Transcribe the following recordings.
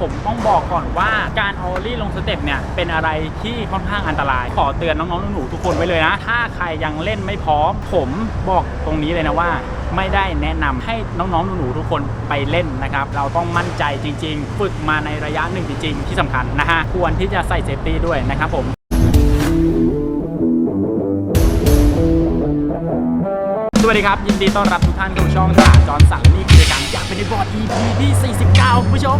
ผมต้องบอกก่อนว่าการออลลี่ลงสเต็ปเนี่ยเป็นอะไรที่ค่อนข้างอันตราย ขอเตือนน้องๆหนูๆทุกคนไว้เลยนะ ถ้าใครยังเล่นไม่พร้อม ผมบอกตรงนี้เลยนะว่าไม่ได้แนะนำให้น้องๆ หนูๆ ทุกคนไปเล่นนะครับ เราต้องมั่นใจจริง ๆ ฝึกมาในระยะหนึ่งจริง ๆ ที่สำคัญนะฮะ ควรที่จะใส่เซฟตี้ด้วยนะครับผมสวัสดีครับ ยินดีต้อนรับทุกท่านเข้าช่องสาจรสังนี่คือการอยากเป็นบอร์ด EP ที่ 49 ผู้ชม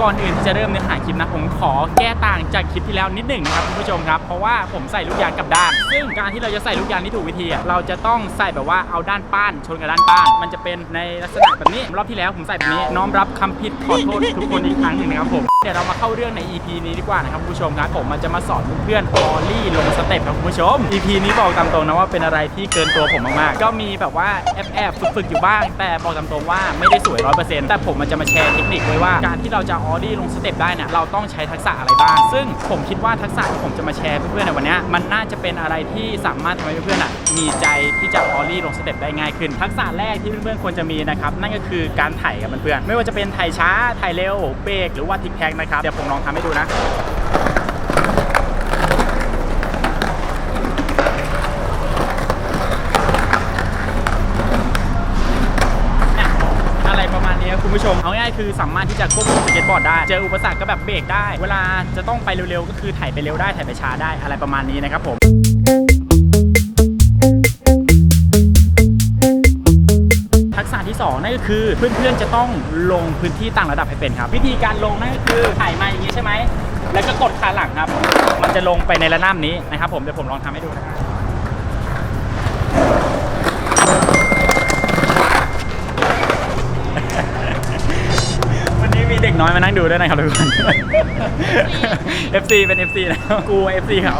ก่อนอื่นที่จะเริ่มเนื้อหาคลิปนะผมขอแก้ต่างจากคลิปที่แล้วนิดหนึ่งนะครับคุณผู้ชมครับ เพราะว่าผมใส่ลูกยางกับด้าน ซึ่งการที่เราจะใส่ลูกยางที่ถูกวิธีเราจะต้องใส่แบบว่าเอาด้านป้านชนกับด้านป้าน มันจะเป็นในลักษณะแบบนี้รอบที่แล้วผมใส่แบบนี้น้อมรับคำผิดขอโทษทุกคนอีกครั้งหนึ่งนะครับผมเดี๋ยวเรามาเข้าเรื่องใน EP นี้ดีกว่านะครับคุณผู้ชมครับผมมันจะมาสอนเพื่อนๆออลลี่ลงสเต็ปครับคุณผู้ชม EP นี้บอกตามตรงนะว่าเป็นอะไรที่เกินตัวผมมากๆ ก็มีแบบว่าแอบแอบฝึกๆอยู่บ้าง แต่บอกตามตรงว่าไม่ได้สวยร้อยเปอร์เซ็นต์แต่ผมมันจะมาแชร์เทคนิคไว้ว่าการที่เราจะอออดี้ลงสเต็ปได้เนี่ยเราต้องใช้ทักษะอะไรบ้าง ซึ่งผมคิดว่าทักษะที่ผมจะมาแชร์เพื่อนๆในวันนี้มันน่าจะเป็นอะไรที่สามารถทำให้เพื่อนๆอะมีใจที่จะออดี้ลงสเต็ปได้ง่ายขึ้น ทักษะแรกที่เพื่อนๆควรจะมีนะครับนั่นก็คือการถ่ายกับเพื่อนๆไม่ว่าจะเป็นถ่ายช้าถ่ายเร็วเบรกหรือว่าทิกแท็กนะครับเดี๋ยวผมลองทำให้ดูนะ เนี่ยอะไรประมาณ นี้คุณผู้ชมเอาง่ายคือสามารถที่จะควบคุมสเก็ตบอร์ดได้ เจออุปสรรคก็แบบเบรกได้ เวลาจะต้องไปเร็วๆ ก็คือถ่ายไปเร็วได้ถ่ายไปช้าได้อะไรประมาณนี้นะครับผมทักษะที่2นั่นก็คือเพื่อนๆจะต้องลงพื้นที่ต่างระดับให้เป็นครับ วิธีการลงนั่นก็คือถ่ายมาอย่างนี้ใช่ไหมแล้วก็กดขาหลังครับ มันจะลงไปในระนาบนี้นะครับผมเดี๋ยวผมลองทำให้ดูนะครับ อยมานั่งดูด้วยนะครับทุกคน FC เป็น FC นะกู FC เขา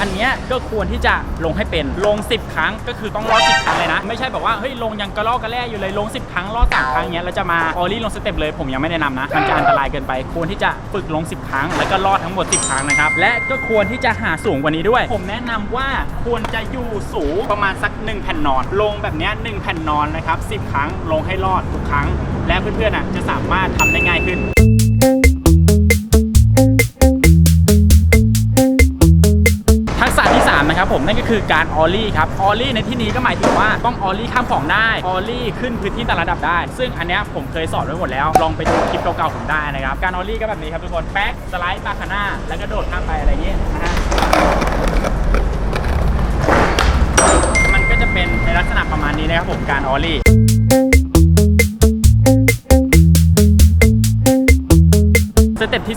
อันเนี้ยก็ควรที่จะลงให้เป็นลง 10 ครั้งก็คือต้องรอด10 ครั้งเลยนะ ไม่ใช่แบบว่าเฮ้ยลงยังกระลอกกระแล่อยู่เลยลง 10 ครั้งรอด3ครั้งเนี้ยแล้วจะมาออลี่ลงสเต็ปเลยผมยังไม่แนะนำนะ มันจะอันตรายเกินไป ควรที่จะฝึกลง 10 ครั้ง แล้วก็รอดทั้งหมด 10 ครั้งนะครับ และก็ควรที่จะหาสูงกว่านี้ด้วย ผมแนะนำว่าควรจะอยู่สูงประมาณสัก 1 แผ่นนอน ลงแบบเนี้ย1แผ่นนอนนะครับ10 ครั้งลงให้รอดทุกครั้ง และเพื่อนๆอะจะสามารถทำได้ง่ายขึ้นทักษะที่3นะครับผมนั่นก็คือการออลลี่ครับออลลี่ในที่นี้ก็หมายถึงว่าต้องออลลี่ข้ามของได้ออลลี่ขึ้นพื้นที่แต่างระดับได้ ซึ่งอันเนี้ยผมเคยสอนไว้หมดแล้ว ลองไปดูคลิปเก่าๆผมได้นะครับ การออลลี่ก็แบบนี้ครับทุกคนแบ็กสไลด์บาคาน่าแล้วก็โดดข้ามไปอะไรอย่างงี้นะฮะมันก็จะเป็นในลักษณะประมาณนี้นะครับผมการออลี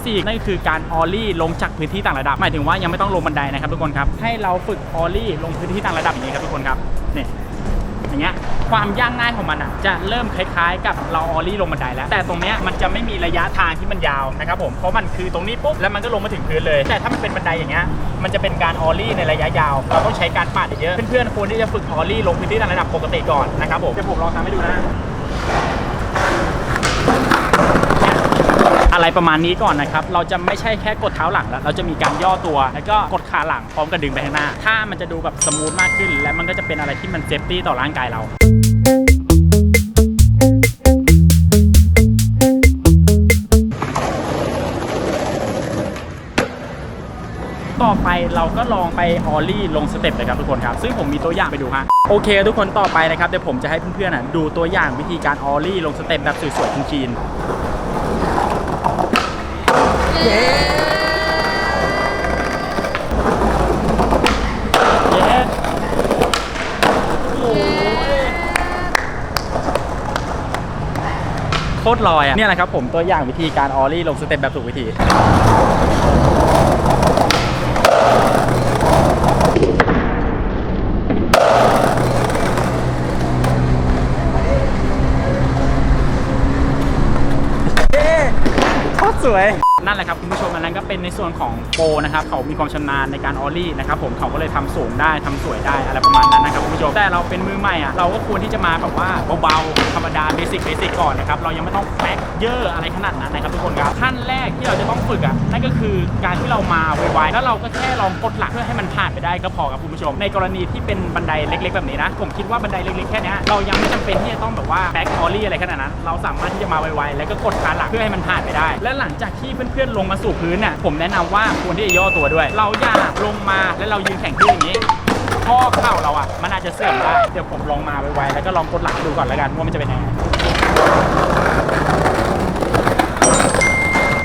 สเต็ปที่4นั่นก็คือการออลลี่ลงจากพื้นที่ต่างระดับ หมายถึงว่ายังไม่ต้องลงบันไดนะครับทุกคนครับ ให้เราฝึกออลลี่ลงพื้นที่ต่างระดับอย่างนี้ครับทุกคนครับเนี่ยอย่างเงี้ยความยากง่ายของมันอะจะเริ่มคล้ายๆ กับเราออลลี่ลงบันไดแล้ว แต่ตรงเนี้ยมันจะไม่มีระยะทางที่มันยาวนะครับผมเพราะมันคือตรงนี้ปุ๊บแล้วมันก็ลงมาถึงพื้นเลย แต่ถ้ามันเป็นบันไดอย่างเงี้ยมันจะเป็นการออลลี่ในระยะยาวเราต้องใช้การปาดเยอะเพื่อนๆควรที่จะฝึกออลลี่ลงพื้นที่ต่างระดับปกติก่อนนะครับผมเดี๋ยวผมลองทำให้ดูนะ อะไรประมาณนี้ก่อนนะครับ เราจะไม่ใช่แค่กดเท้าหลังแล้ว เราจะมีการย่อตัว แล้วก็กดขาหลังพร้อมกับดึงไปข้างหน้า ถ้ามันจะดูแบบสมูทมากขึ้น และมันก็จะเป็นอะไรที่มันเซฟตี้ต่อร่างกายเราต่อไปเราก็ลองไปออลลี่ลงสเต็ปเลยครับทุกคนครับ ซึ่งผมมีตัวอย่างไปดูฮะโอเค ทุกคนต่อไปนะครับเดี๋ยวผมจะให้เพื่อนๆดูตัวอย่างวิธีการออลลี่ลงสเต็ปแบบสวยๆคลีนๆ เย้โอ้ยโคตรลอยอะเนี่ยแหละครับผมตัวอย่างวิธีการออลลี่ลงสเต็ปแบบถูกวิธี โคตรสวย นั่นแหละครับคุณผู้ชมอันนั้นก็เป็นในส่วนของโปนะครับเขามีความชำนาญในการออลลี่นะครับผมเขาก็เลยทำสูงได้ทำสวยได้อะไรประมาณนั้นนะครับคุณผู้ชมแต่เราเป็นมือใหม่อะเราก็ควรที่จะมาแบบว่าเบาๆธรรมดาเบสิกเบสิกก่อนนะครับเรายังไม่ต้องแพ็คเยอะอะไรขนาดนั้นนะครับทุกคนครับขั้นแรกที่เราจะต้องฝึกอะนั่นก็คือการที่เรามาไวๆแล้วเราก็แค่ลองกดหลักเพื่อให้มันผ่านไปได้ก็พอครับคุณผู้ชม ในกรณีที่เป็นบันไดเล็ก ๆ แบบนี้นะ ผมคิดว่าบันไดเล็กๆแค่นี้เรายังไม่จำเป็นที่จะต้องแบบว่าแบ็คออลลี่อะไรขนาดนั้น เราสามารถที่จะมาไวๆแล้วก็กดขาหลักเพื่อให้มันผ่านไปได้ และหลังจากที่เพื่อนๆลงมาสู่พื้นน่ะผมแนะนำว่าควรที่จะย่อตัวด้วย เราอย่าลงมาแล้วเรายืนแข่งขึ้นอย่างนี้ข้อเข่าเราอะมันอาจจะเสื่อมได้เดี๋ยวผมลองมาไวๆแล้วก็ลองกดหลังดูก่อนแล้วกันว่ามันจะเป็นยังไง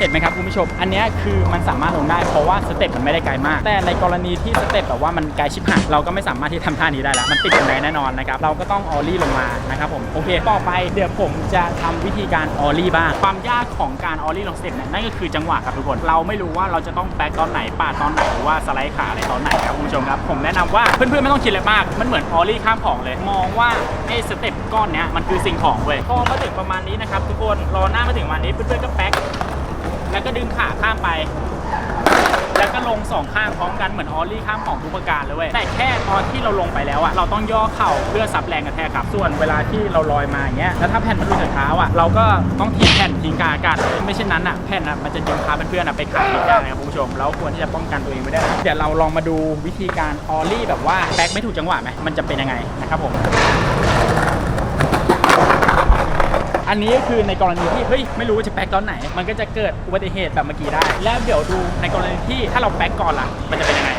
เห็นไหมครับคุณผู้ชม อันนี้คือมันสามารถลงได้เพราะว่าสเต็ปมันไม่ได้ไกลมาก แต่ในกรณีที่สเต็ปแบบว่ามันไกลชิบหายเราก็ไม่สามารถที่ทำท่านี้ได้แล้วมันติดบันไดแน่นอนนะครับเราก็ต้องออลลี่ลงมานะครับผมโอเคต่อไปเดี๋ยวผมจะทำวิธีการออลลี่บ้าง ความยากของการออลลี่ลงสเต็ปเนี่ยนั่นก็คือจังหวะครับทุกคนเราไม่รู้ว่าเราจะต้องแบ็กตอนไหนปาดตอนไหนหรือว่าสไลด์ขาอะไรตอนไหนครับคุณผู้ชมครับผมแนะนำว่าเพื่อนๆไม่ต้องคิดอะไรมาก มันเหมือนออลลี่ข้ามของเลย มองว่าไอ้สเต็ปก้อนเนี้ยมันคือสิ่งของเว้ยพอมาถึงประมาณนี้นะครับทุกคนรอหน้ามาถึงประมาณนี้เพื่อนๆก็แบ็ก แล้วก็ดึงขาข้ามไป แล้วก็ลงสองข้างพร้อมกันเหมือนออลลี่ข้ามของทุกประการเลยเว้ยแต่แค่ตอนที่เราลงไปแล้วอะเราต้องย่อเข่าเพื่อซับแรงกระแทกครับส่วนเวลาที่เราลอยมาอย่างเงี้ยแล้วถ้าแผ่นมันหลุดจากเท้าอะเราก็ต้องทิ้งแผ่นทิ้งกลางอากาศเลยไม่เช่นนั้นอะแผ่นอะมันจะดึงพาเพื่อนๆอะไปขาดได้นะครับคุณผู้ชมแล้วควรที่จะป้องกันตัวเองไว้ได้นะเดี๋ยวเราลองมาดูวิธีการออลลี่แบบว่าแบ็คไม่ถูกจังหวะไหมมันจะเป็นยังไงนะครับผม อันนี้ก็คือในกรณีที่เฮ้ยไม่รู้ว่าจะแบ็กตอนไหน มันก็จะเกิดอุบัติเหตุแบบเมื่อกี้ได้ แล้วเดี๋ยวดูในกรณีที่ถ้าเราแบ็กก่อนล่ะ มันจะเป็นยังไง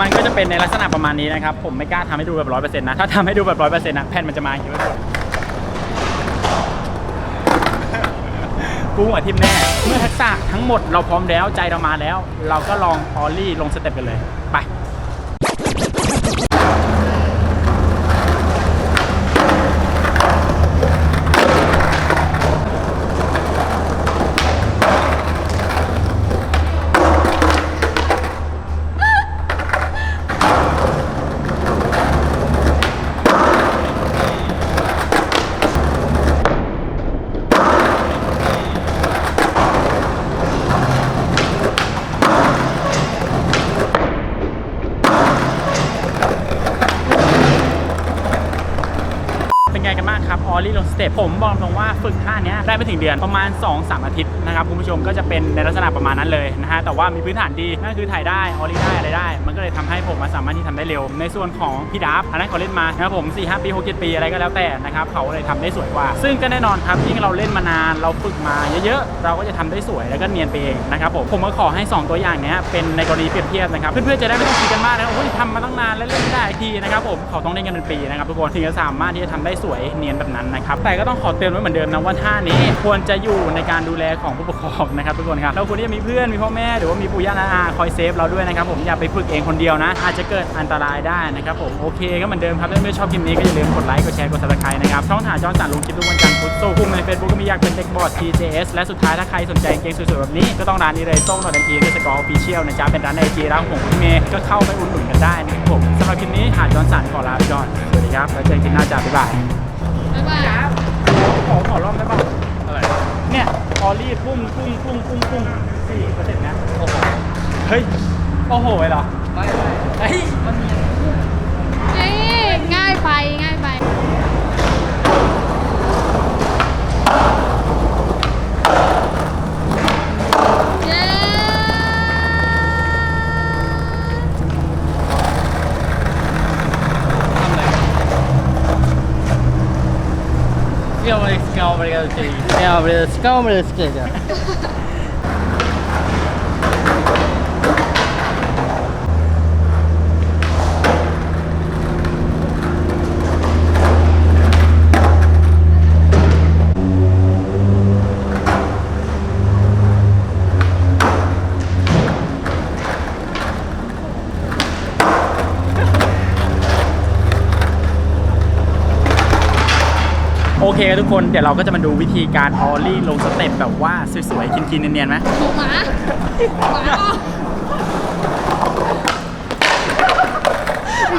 มันก็จะเป็นในลักษณะประมาณนี้นะครับ ผมไม่กล้าทำให้ดูแบบร้อยเปอร์เซ็นต์นะ ถ้าทำให้ดูแบบร้อยเปอร์เซ็นต์นะแผ่นมันจะมาอย่างนี้ไว้ก่อนกูหัวทิมแน่ เมื่อทักษะทั้งหมดเราพร้อมแล้วใจเรามาแล้ว เราก็ลองออลลี่ลงสเต็ปกันเลย ไป นไงกันบ้างครับออลลี่ลงสเต็ปผมบอกตรงว่าฝึกท่านี้ได้ไม่ถึงเดือนประมาณ 2-3 อาทิตย์นะครับคุณผู้ชมก็จะเป็นในลักษณะประมาณนั้นเลยนะฮะแต่ว่ามีพื้นฐานดีนั่นคือถ่ายได้ออลลี่ได้อะไรได้ มันก็เลยทำให้ผมมาสามารถที่ทำได้เร็ว ในส่วนของพี่ดับอันนั้นเขาเล่นมานะครับผม4 5ปี6 7ปีอะไรก็แล้วแต่นะครับเขาเลยทำได้สวยกว่า ซึ่งก็แน่นอนครับยิ่งเราเล่นมานานเราฝึกมาเยอะๆเราก็จะทำได้สวยแล้วก็เนียนไปเองนะครับผมผมก็ขอให้สองตัวอย่างนี้เป็นในกรณีเปรียบเทียบนะครับเพื่อนๆจะได้ไม่ต้องคิดกันมากนะโอ้ยทำมาตั้งนานแล้วเล่นไม่ได้ทีนะครับผมเขาต้องเล่นกันเป็นปีนะครับทุกคนถึงจะสามารถที่จะทำได้สวยเนียนแบบนั้นนะครับ แต่ก็ต้องขอเตือนไว้เหมือนเดิมนะว่าท่านี้ควรจะอยู่ในการดูแลของผู้ปกครองนะครับทุกคนครับเราควรที่จะมีเพื่อนมีพ่อแม่หรือว่ามีปู่ย่านาอาคอยเซฟเราด้วยนะครับผมอย่าไปฝึกเองคนเดียวนะ อาจจะเกิดอันตรายได้นะครับผมโอเคก็เหมือนเดิมครับถ้าไม่ชอบคลิปนี้ก็อย่าลืมกดไลค์กดแชร์กด subscribe นะครับช่องทางจอนสันลงคลิปทุกวันจันทร์พุธศุกร์กลุ่มใน Facebook ก็มีอยากเป็นเด็กบอร์ด TJS และสุดท้ายถ้าใครสนใจเกงสวยๆแบบนี้ก็ต้องร้านนี้เลยส่งหน่อยทันทีด้วยสกอร์ออฟฟิเชียลนะจ๊ะเป็นร้านไอจีร้านของคุณเมย์ก็เข้าไปอุดหนุนกันได้นะครับผมสำหรับคลิปนี้หาจอนสันขอลาไปก่อนสวัสดีครับแล้วเจอกันหน้าจ้าบ๊ายบาย กุ้งพุ่งพุ่งพุ่งพุ่งสี่เปอร์เซ็นต์นะโอ้โหเฮ้ยโอ้โหเลยเหรอไม่ไม่เฮ้ยมันมี เอ้ยง่ายไปง่าย Yeah, but it's coming to the sticker. อเคทุกคนเดี๋ยวเราก็จะมาดูวิธีการออลลี่ลงสเต็ปแบบว่าสวยๆกินๆเนียนๆไหมหมาหมา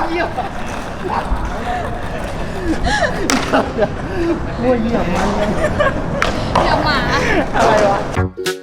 เหี้ยมัวเหี้ยมันเหี้ยหมาอะไรวะ